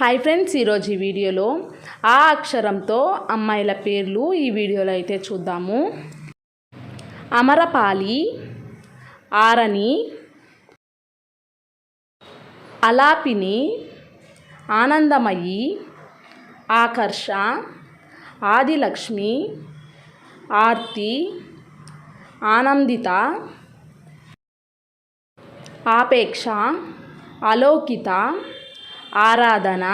Hi friends ఈరోజు ఈ వీడియోలో ఆ అక్షరంతో అమ్మాయిల పేర్లు ఈ వీడియోలో అయితే చూద్దాము. అమరపాలి ఆరని అలాపిని ఆనందమయి ఆకర్ష ఆదిలక్ష్మి ఆర్తి ఆనందిత ఆపేక్ష అలౌకిత ఆరాధన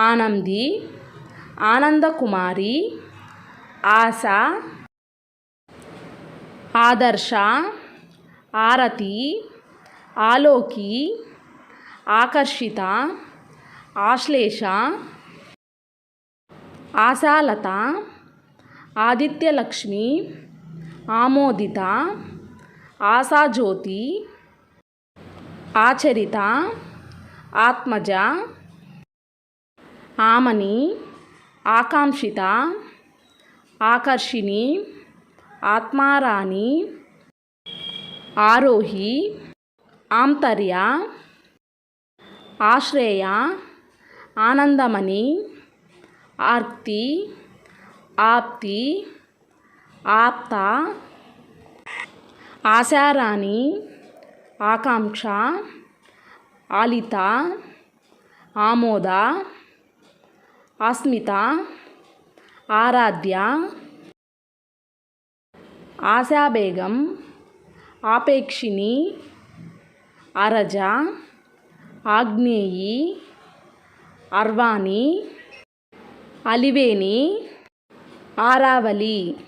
ఆనంది ఆనందకుమారి ఆశ ఆదర్శ ఆరతి ఆలోకి ఆకర్షిత ఆశ్లేష ఆశాలత ఆదిత్యలక్ష్మి ఆమోదిత ఆశాజ్యోతి ఆచరిత ఆత్మజ ఆమని ఆకాంక్షిత ఆకర్షిణి ఆత్మారాణి ఆరోహి ఆంతర్య ఆశ్రేయ ఆనందమణి ఆర్తి ఆప్తి ఆప్త ఆశారాణి ఆకాంక్ష ಆಲಿತಾ ಆಮೋದ ಅಸ್ಮಿತಾ ಆರಾಧ್ಯ ಆಸಾ ಆಪೇಕ್ಷಿಣಿ ಆಪೇಕ್ಷಿನಿ ಅರಜ ಆಗ್ನೇಯಿ ಅರ್ವಾನಿ ಅಲಿವೇನಿ ಆರಾವಲಿ.